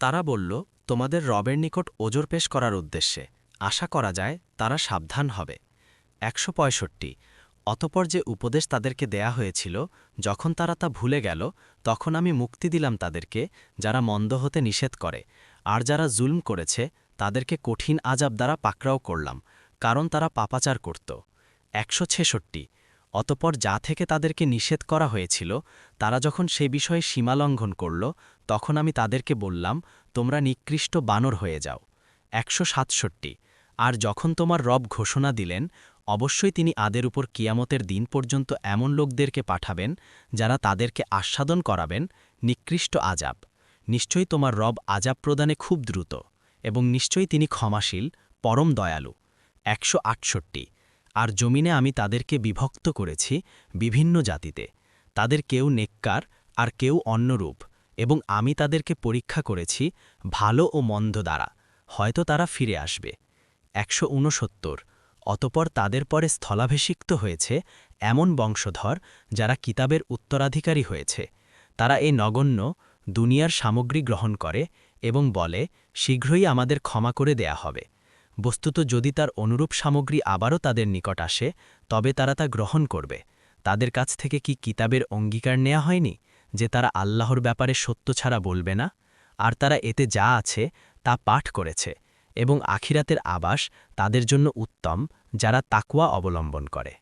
তারা বলল, তোমাদের রবের নিকট ওজোর পেশ করার উদ্দেশ্যে। আশা করা যায় তারা সাবধান হবে। একশো পঁয়ষট্টি। অতপর যে উপদেশ তাদেরকে দেয়া হয়েছিল, যখন তারা তা ভুলে গেল, তখন আমি মুক্তি দিলাম তাদেরকে, যারা মন্দ হতে নিষেধ করে। আর যারা জুলম করেছে, তাদেরকে কঠিন আজাব দ্বারা পাকড়াও করলাম, কারণ তারা পাপাচার করত। একশো ছেষট্টি। অতপর যা থেকে তাদেরকে নিষেধ করা হয়েছিল, তারা যখন সে বিষয়ে সীমালঙ্ঘন করল, তখন আমি তাদেরকে বললাম, তোমরা নিকৃষ্ট বানর হয়ে যাও। একশো সাতষট্টি। আর যখন তোমার রব ঘোষণা দিলেন, অবশ্যই তিনি আদের উপর কিয়ামতের দিন পর্যন্ত এমন লোকদেরকে পাঠাবেন, যারা তাদেরকে আস্বাদন করাবেন, নিকৃষ্ট আজাব। নিশ্চয়ই তোমার রব আজাব প্রদানে খুব দ্রুত, এবং নিশ্চয়ই তিনি ক্ষমাশীল, পরম দয়ালু। একশো আটষট্টি। আর জমিনে আমি তাদেরকে বিভক্ত করেছি বিভিন্ন জাতিতে। তাদের কেউ নেককার আর কেউ অন্যরূপ এবং আমি তাদেরকে পরীক্ষা করেছি ভালো ও মন্দ দ্বারা, হয়তো তারা ফিরে আসবে। একশো উনসত্তর অতপর তাদের পরে স্থলাভিষিক্ত হয়েছে এমন বংশধর যারা কিতাবের উত্তরাধিকারী হয়েছে। তারা এই নগণ্য দুনিয়ার সামগ্রী গ্রহণ করে এবং বলে, শীঘ্রই আমাদের ক্ষমা করে দেয়া হবে। বস্তুত যদি তার অনুরূপ সামগ্রী আবারও তাদের নিকট আসে, তবে তারা তা গ্রহণ করবে। তাদের কাছ থেকে কি কিতাবের অঙ্গীকার নেওয়া হয়নি, যে তারা আল্লাহর ব্যাপারে সত্য ছাড়া বলবে না? আর তারা এতে যা আছে, তা পাঠ করেছে, এবং আখিরাতের আবাস তাদের জন্য উত্তম, যারা তাকুয়া অবলম্বন করে।